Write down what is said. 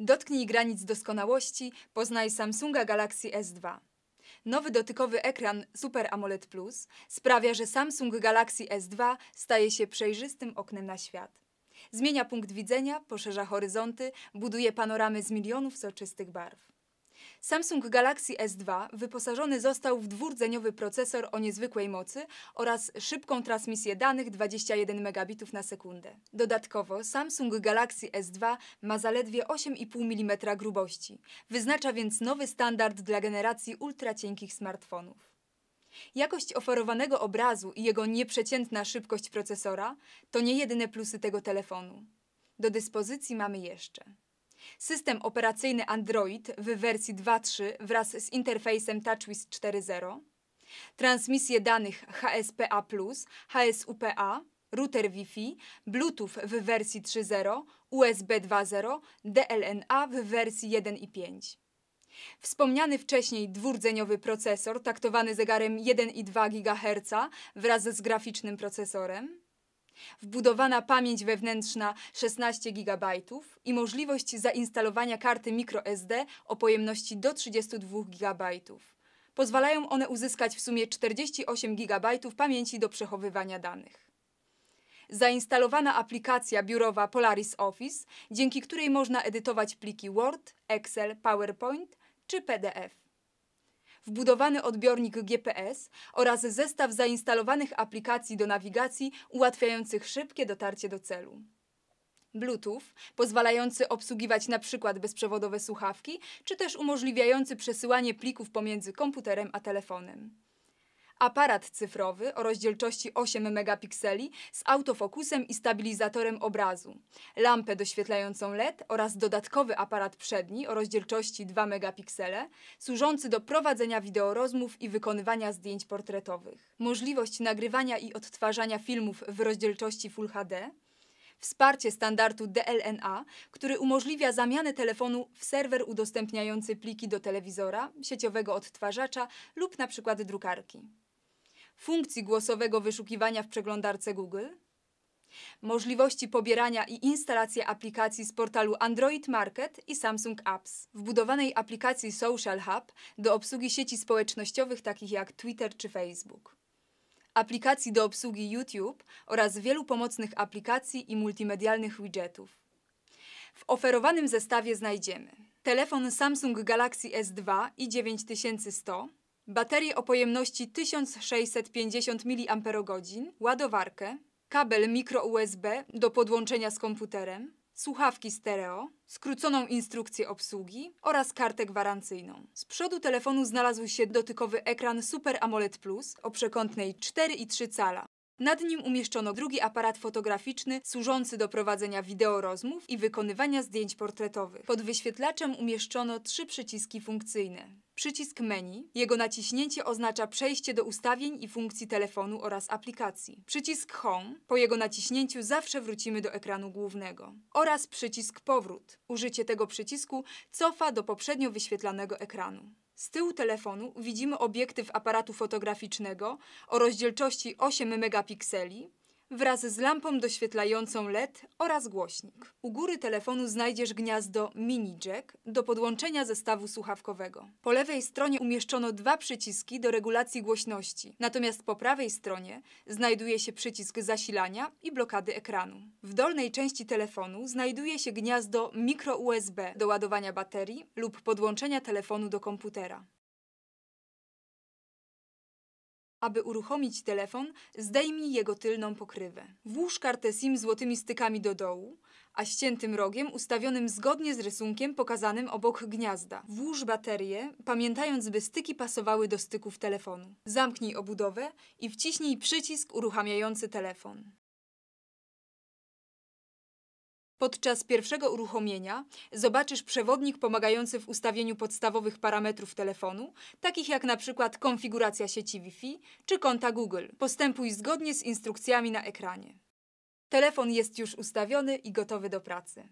Dotknij granic doskonałości, poznaj Samsunga Galaxy S2. Nowy dotykowy ekran Super AMOLED Plus sprawia, że Samsung Galaxy S2 staje się przejrzystym oknem na świat. Zmienia punkt widzenia, poszerza horyzonty, buduje panoramy z milionów soczystych barw. Samsung Galaxy S2 wyposażony został w dwurdzeniowy procesor o niezwykłej mocy oraz szybką transmisję danych 21 megabitów na sekundę. Dodatkowo Samsung Galaxy S2 ma zaledwie 8,5 mm grubości. Wyznacza więc nowy standard dla generacji ultracienkich smartfonów. Jakość oferowanego obrazu i jego nieprzeciętna szybkość procesora to nie jedyne plusy tego telefonu. Do dyspozycji mamy jeszcze system operacyjny Android w wersji 2.3 wraz z interfejsem TouchWiz 4.0, transmisję danych HSPA+, HSUPA, router Wi-Fi, Bluetooth w wersji 3.0, USB 2.0, DLNA w wersji 1.5. Wspomniany wcześniej dwurdzeniowy procesor, taktowany zegarem 1,2 GHz wraz z graficznym procesorem, wbudowana pamięć wewnętrzna 16 GB i możliwość zainstalowania karty microSD o pojemności do 32 GB. Pozwalają one uzyskać w sumie 48 GB pamięci do przechowywania danych. Zainstalowana aplikacja biurowa Polaris Office, dzięki której można edytować pliki Word, Excel, PowerPoint czy PDF wbudowany odbiornik GPS oraz zestaw zainstalowanych aplikacji do nawigacji ułatwiających szybkie dotarcie do celu. Bluetooth, pozwalający obsługiwać np. bezprzewodowe słuchawki, czy też umożliwiający przesyłanie plików pomiędzy komputerem a telefonem aparat cyfrowy o rozdzielczości 8 megapikseli z autofokusem i stabilizatorem obrazu, lampę doświetlającą LED oraz dodatkowy aparat przedni o rozdzielczości 2 megapiksele, służący do prowadzenia wideorozmów i wykonywania zdjęć portretowych, możliwość nagrywania i odtwarzania filmów w rozdzielczości Full HD, wsparcie standardu DLNA, który umożliwia zamianę telefonu w serwer udostępniający pliki do telewizora, sieciowego odtwarzacza lub np. drukarki. Funkcji głosowego wyszukiwania w przeglądarce Google, możliwości pobierania i instalacji aplikacji z portalu Android Market i Samsung Apps, wbudowanej aplikacji Social Hub do obsługi sieci społecznościowych takich jak Twitter czy Facebook, aplikacji do obsługi YouTube oraz wielu pomocnych aplikacji i multimedialnych widgetów. W oferowanym zestawie znajdziemy telefon Samsung Galaxy S2 i 9100, baterię o pojemności 1650 mAh, ładowarkę, kabel mikro USB do podłączenia z komputerem, słuchawki stereo, skróconą instrukcję obsługi oraz kartę gwarancyjną. Z przodu telefonu znalazł się dotykowy ekran Super AMOLED Plus o przekątnej 4,3 cala. Nad nim umieszczono drugi aparat fotograficzny służący do prowadzenia wideorozmów i wykonywania zdjęć portretowych. Pod wyświetlaczem umieszczono trzy przyciski funkcyjne. Przycisk menu. Jego naciśnięcie oznacza przejście do ustawień i funkcji telefonu oraz aplikacji. Przycisk Home. Po jego naciśnięciu zawsze wrócimy do ekranu głównego. Oraz przycisk Powrót. Użycie tego przycisku cofa do poprzednio wyświetlanego ekranu. Z tyłu telefonu widzimy obiektyw aparatu fotograficznego o rozdzielczości 8 megapikseli wraz z lampą doświetlającą LED oraz głośnik. U góry telefonu znajdziesz gniazdo mini jack do podłączenia zestawu słuchawkowego. Po lewej stronie umieszczono dwa przyciski do regulacji głośności, natomiast po prawej stronie znajduje się przycisk zasilania i blokady ekranu. W dolnej części telefonu znajduje się gniazdo micro USB do ładowania baterii lub podłączenia telefonu do komputera. Aby uruchomić telefon, zdejmij jego tylną pokrywę. Włóż kartę SIM złotymi stykami do dołu, a ściętym rogiem ustawionym zgodnie z rysunkiem pokazanym obok gniazda. Włóż baterię, pamiętając, by styki pasowały do styków telefonu. Zamknij obudowę i wciśnij przycisk uruchamiający telefon. Podczas pierwszego uruchomienia zobaczysz przewodnik pomagający w ustawieniu podstawowych parametrów telefonu, takich jak przykład konfiguracja sieci Wi-Fi czy konta Google. Postępuj zgodnie z instrukcjami na ekranie. Telefon jest już ustawiony i gotowy do pracy.